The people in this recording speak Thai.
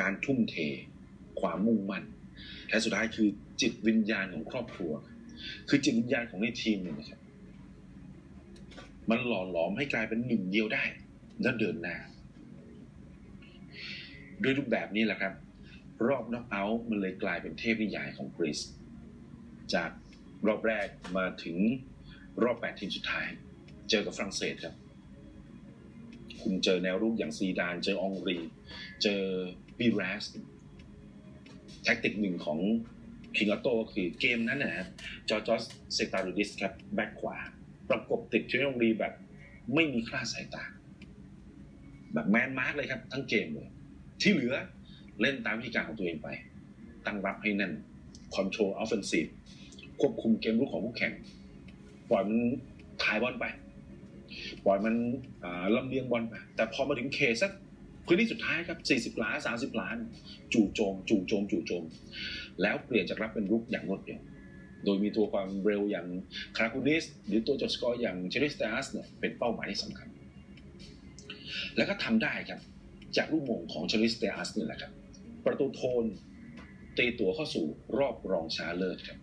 การทุ่มเท ความมุ่งมั่น และสุดท้ายคือจิตวิญญาณของครอบครัว คือจิตวิญญาณของในทีมเนี่ยนะครับ มันหล่อหลอมให้กลายเป็นหนึ่งเดียวได้ แล้วเดินหน้าด้วยรูปแบบนี้แหละครับ รอบน็อกเอาท์มันเลยกลายเป็นเทพนิยายของกรีซจากรอบแรกมาถึงรอบแปดทีมสุดท้าย เจอกับฝรั่งเศสครับ คุณเจอแนวรุกอย่างซีดาน เจอองรี เจอบีแรสแท็กติกหนึ่งของคิงออโต้คือเกมนั้นนะฮะจอร์จอสเซตารูดิสครับแบ็คขวา ประกบติดเทอองรีแบบ ไม่มีคลาดสายตา แบบแมนมาร์กเลยครับ ทั้งเกมเลย ที่เหลือเล่นตามวิธีการของตัวเองไป ตั้งรับให้แน่นคอนโทรลออฟเฟนซีฟควบคุมเกมรุกของผู้แข่ง ปล่อยมันถ่ายบอลไป ปล่อยมันลำเลียงบอลไปแต่พอมาถึงเคสักพื้นที่สุดท้ายครับ 40ล้าน30 ล้าน จู่โจม จู่โจม จู่โจม แล้วเปลี่ยนจากรับเป็นรุกอย่างรวดเร็ว โดยมีตัวความเร็วอย่างคาราคูนิส หรือตัวจดสกอร์อย่างเชริสตาสเนี่ยเป็นเป้าหมายที่สำคัญ แล้วก็ทำได้ครับ จากลูกโมงของเชริสตาสนี่แหละครับ ประตูโทนตีตัวเข้าสู่รอบรองชนะเลิศครับ